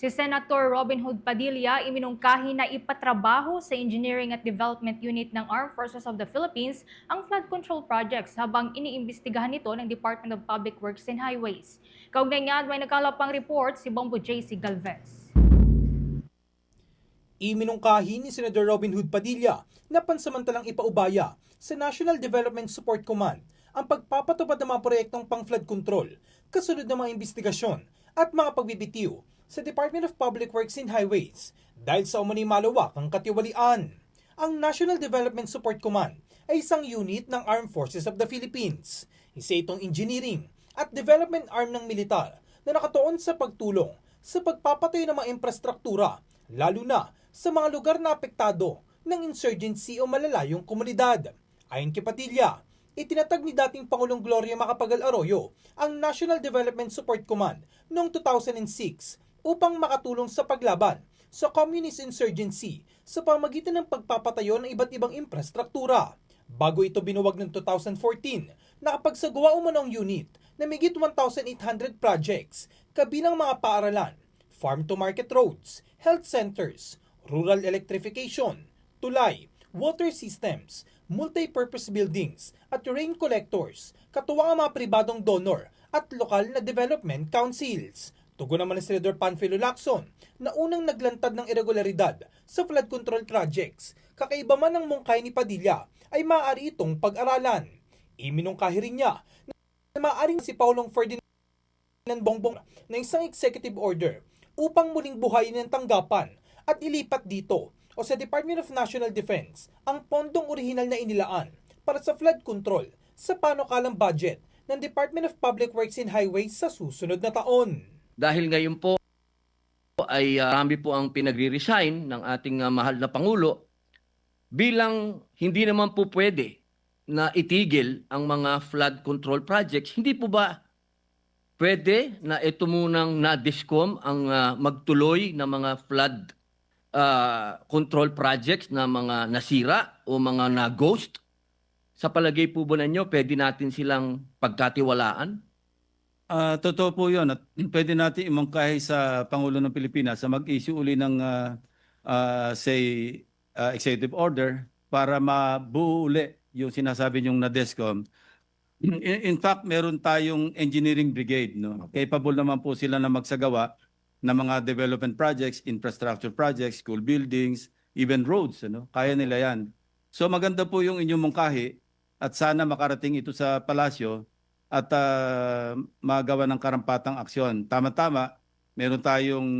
Si Senator Robin Hood Padilla iminungkahi na ipatrabaho sa Engineering at Development Unit ng Armed Forces of the Philippines ang flood control projects habang iniimbestigahan nito ng Department of Public Works and Highways. Kaugnay nga may nagkalapang report si Bombo JC Galvez. Iminungkahi ni Senador Robin Hood Padilla na pansamantalang ipaubaya sa National Development Support Command ang pagpapatupad ng mga proyektong pang-flood control kasunod ng mga investigasyon at mga pagbibitiw sa Department of Public Works and Highways dahil sa umano'y malawak ang katiwalian. Ang National Development Support Command ay isang unit ng Armed Forces of the Philippines. Isa itong engineering at development arm ng militar na nakatuon sa pagtulong sa pagpapatayo ng mga infrastruktura, lalo na sa mga lugar na apektado ng insurgency o malalayong komunidad. Ayon kay Padilla, itinatag ni dating Pangulong Gloria Macapagal Arroyo ang National Development Support Command noong 2006 upang makatulong sa paglaban sa communist insurgency sa pamagitan ng pagpapatayo ng iba't ibang infrastruktura. Bago ito binuwag noong 2014, nakapagsagawa umano ang unit na migit 1,800 projects kabilang mga paaralan, farm-to-market roads, health centers, rural electrification, tulay, water systems, multi-purpose buildings at rain collectors, katuwang ang mga pribadong donor at lokal na development councils. Tugon naman ni Senador Panfilo Lacson na unang naglantad ng irregularidad sa flood control projects. Kakaiba man ng mungkay ni Padilla ay maaari itong pag-aralan. Iminungkahi rin niya na maaaring si Paulong Ferdinand Bongbong na isang executive order upang muling buhayin ang tanggapan at ilipat dito o sa Department of National Defense ang pondong orihinal na inilaan para sa flood control sa panukalang budget ng Department of Public Works and Highways sa susunod na taon. Dahil ngayon po ay uh, po ang pinagre-resign ng ating uh, mahal na Pangulo bilang hindi naman po pwede na itigil ang mga flood control projects. Hindi po ba pwede na ito munang na-discom ang uh, magtuloy ng mga flood uh, control projects na mga nasira o mga na-ghost? Sa palagay po ba ninyo, pwede natin silang pagkatiwalaan? Ah, totoo po 'yon at pwede natin imangkahi sa Pangulo ng Pilipinas sa mag-issue uli ng ah, ah, say ah, executive order para mabuo uli yung sinasabi niyong na DESCOM. In, in fact, meron tayong engineering brigade, no. Capable naman po sila na magsagawa ng mga development projects, infrastructure projects, school buildings, even roads, ano. Kaya nila 'yan. So maganda po yung inyong mungkahi at sana makarating ito sa palasyo at ah, magawa ng karampatang aksyon. Tama-tama, meron tayong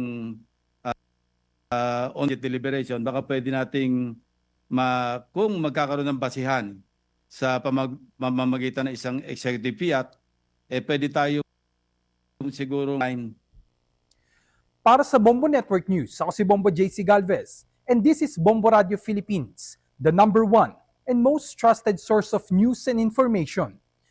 uh, on deliberation. Baka pwede nating ma, kung magkakaroon ng basihan sa pamag, mamamagitan ng isang executive fiat, eh pwede tayo siguro line Para sa Bombo Network News, ako si Bombo JC Galvez, and this is Bombo Radio Philippines, the number one and most trusted source of news and information.